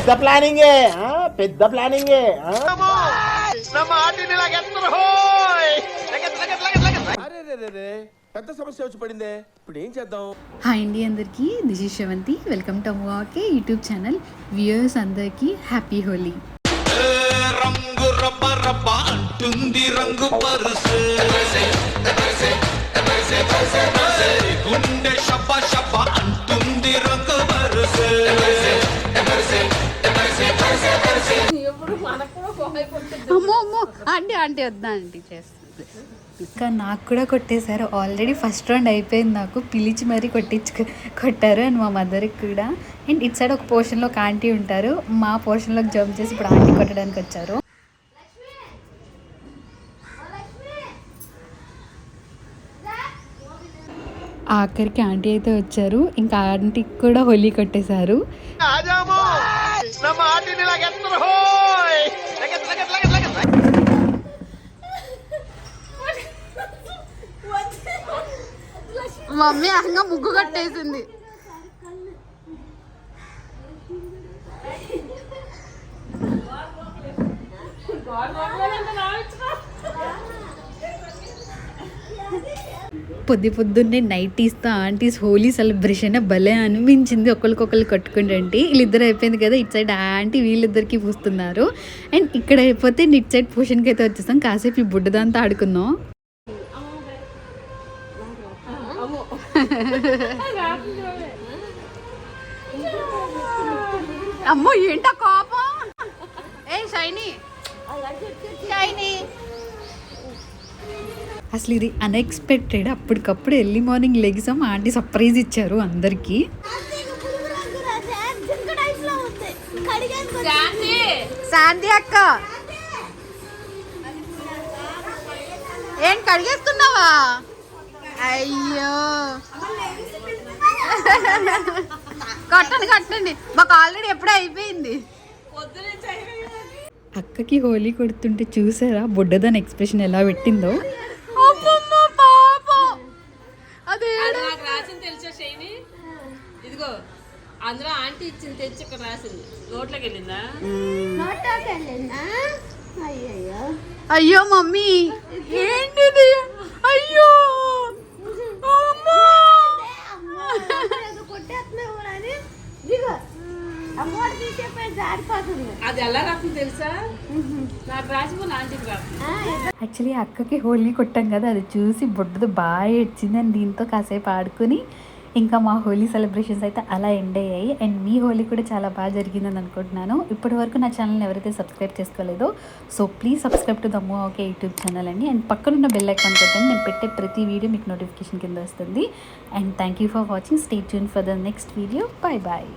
పెద్ద ప్లానింగే ఆ, పెద్ద ప్లానింగే పెద్ద సమస్య వచ్చి పడిందే. ఇప్పుడు ఏం చేద్దాం? హాయ్ అండి అందరికీ. This is Shravanthi welcome to అమ్మాకే YouTube channel. Viewers అందరికీ హ్యాపీ హోలీ. రంగు రబ్బ రబ్బ అంటుంది రంగు పరుసు. అమ్మో అమ్మో. ఆంటీ ఆంటీ వద్దా ఆంటీ? చేస్తుంది. ఇంకా నాకు కూడా కొట్టేశారు. ఆల్రెడీ ఫస్ట్ రౌండ్ అయిపోయింది నాకు. పిలిచి మరీ కొట్టించు కొట్టారు అండ్ మా మదర్కి కూడా. అండ్ ఇటు సైడ్ ఒక పోర్షన్లో ఒక ఆంటీ ఉంటారు. మా పోర్షన్లోకి జంప్ చేసి ఇప్పుడు ఆంటీ కొట్టడానికి వచ్చారు. ఆఖరికి ఆంటీ అయితే వచ్చారు. ఇంకా ఆంటీకి కూడా హోలీ కొట్టేశారు. మమ్మీ అహంగా ముగ్గు కట్టేసింది. పొద్దు పొద్దున్నే నైటీస్తో ఆంటీస్ హోలీ సెలబ్రేషన్ భలే అనిపించింది. ఒకరికొకరు కొట్టుకుంటే వీళ్ళిద్దరు అయిపోయింది కదా ఇటు సైడ్ ఆంటీ వీళ్ళిద్దరికి పూస్తున్నారు. అండ్ ఇక్కడ అయిపోతే ఇటు సైడ్ పోషన్కి అయితే వచ్చేస్తాం కాసేపు ఈ బుడ్డదంతా ఆడుకుందాం. అమ్మో. ఏంటా కోపం? ఏ షైనీ. షైనీ. అసలు ఇది అన్ఎక్స్పెక్టెడ్ అప్పటికప్పుడు ఎర్లీ మార్నింగ్ లెగ్సాం ఆంటీ సర్ప్రైజ్ ఇచ్చారు అందరికీ. శాంతి అక్క. ఏం కడిగేస్తున్నావా? అయ్యో. కట్టండి కట్టండి. మాకు ఆల్రెడీ ఎప్పుడో అయిపోయింది. అక్కకి హోలీ కొడుతుంటే చూసారా? బుడ్డదని ఎక్స్ప్రెషన్ ఎలా పెట్టిందో? ఇదిగో అందులో ఆంటీ ఇచ్చింది తెచ్చి ఇక్కడ రాసింది. నోట్లోకి వెళ్ళిందా? అయ్యో మమ్మీ. ఏంటిది? అయ్యో. అది ఎలా తెలుసా? నాకు యాక్చువల్లీ అక్కకి హోలీ కొట్టాం కదా అది చూసి బుడ్డది బాగా ఏడ్చింది అండ్ దీంతో కాసేపు ఆడుకుని ఇంకా మా హోలీ సెలబ్రేషన్స్ అయితే అలా ఎండ్ అయ్యాయి. అండ్ మీ హోలీ కూడా చాలా బాగా జరిగిందని అనుకుంటున్నాను. ఇప్పటి వరకు నా ఛానల్ని ఎవరైతే సబ్స్క్రైబ్ చేసుకోలేదో సో ప్లీజ్ సబ్స్క్రైబ్ టు దమ్ము ఓకే యూట్యూబ్ ఛానల్ అండి. అండ్ పక్కనున్న బెల్ ఐకాన్ కొట్టండి. నేను పెట్టే ప్రతి వీడియో మీకు నోటిఫికేషన్ కింద వస్తుంది. And thank you for watching stay tune for the next video bye bye